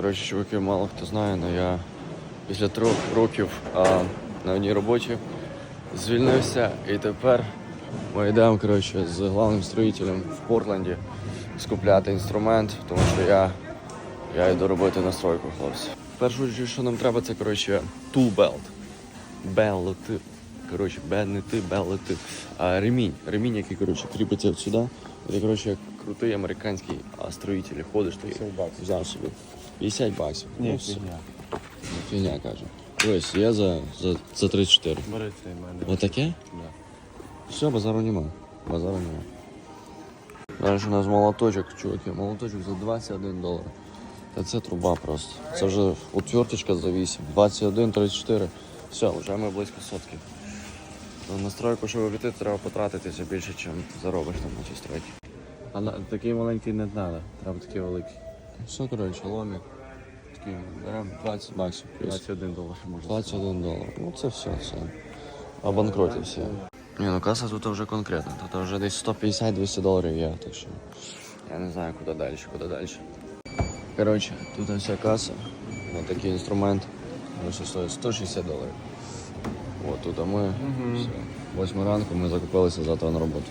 Коротше, чуваки, мало хто знає, але я після трьох років а, на одній роботі звільнився і тепер ми йдемо коротше, з головним строїтелем в Портленді скупляти інструмент, тому що я, я йду робити настройку, хлопці. Першу що нам треба, це коротше tool belt. Белоти. Коротше, бе не ти, белоти. А ремінь. Ремінь, який коротше, кріпиться от сюди. Це коротше як крутий американський а, строїтель. Ходиш ти взяв собі. 50 баксів. Ні, Ну, фігня. Фігня каже. Ось, я за, за, за 34. Бери цей мене. Отаке? Да. Все, базару нема. Базару нема. Далі у нас молоточок, чуваки. Молоточок за 21 долар. Та це труба просто. Це вже отверточка за 8. 21, 34. Все, вже ми близько сотки. На настройку, щоб обійти, треба потратитися більше, ніж заробиш там на цій стройці. А на, такий маленький не треба. Треба такий великий. Все, коротше, ломик. Такий, беремо 20 баксів. плюс. 21 долар можна. 21 долар. Ну це все, все. Обанкротився. Ні, ну каса тут вже конкретна. Тут вже десь 150-200 доларів є, так що я не знаю, куди далі, куди далі. Коротше, тут вся каса. Ось такий інструмент. Ось стоїть 160 доларів. От тут а ми. Все. Восьма ранку ми закупилися завтра на роботу.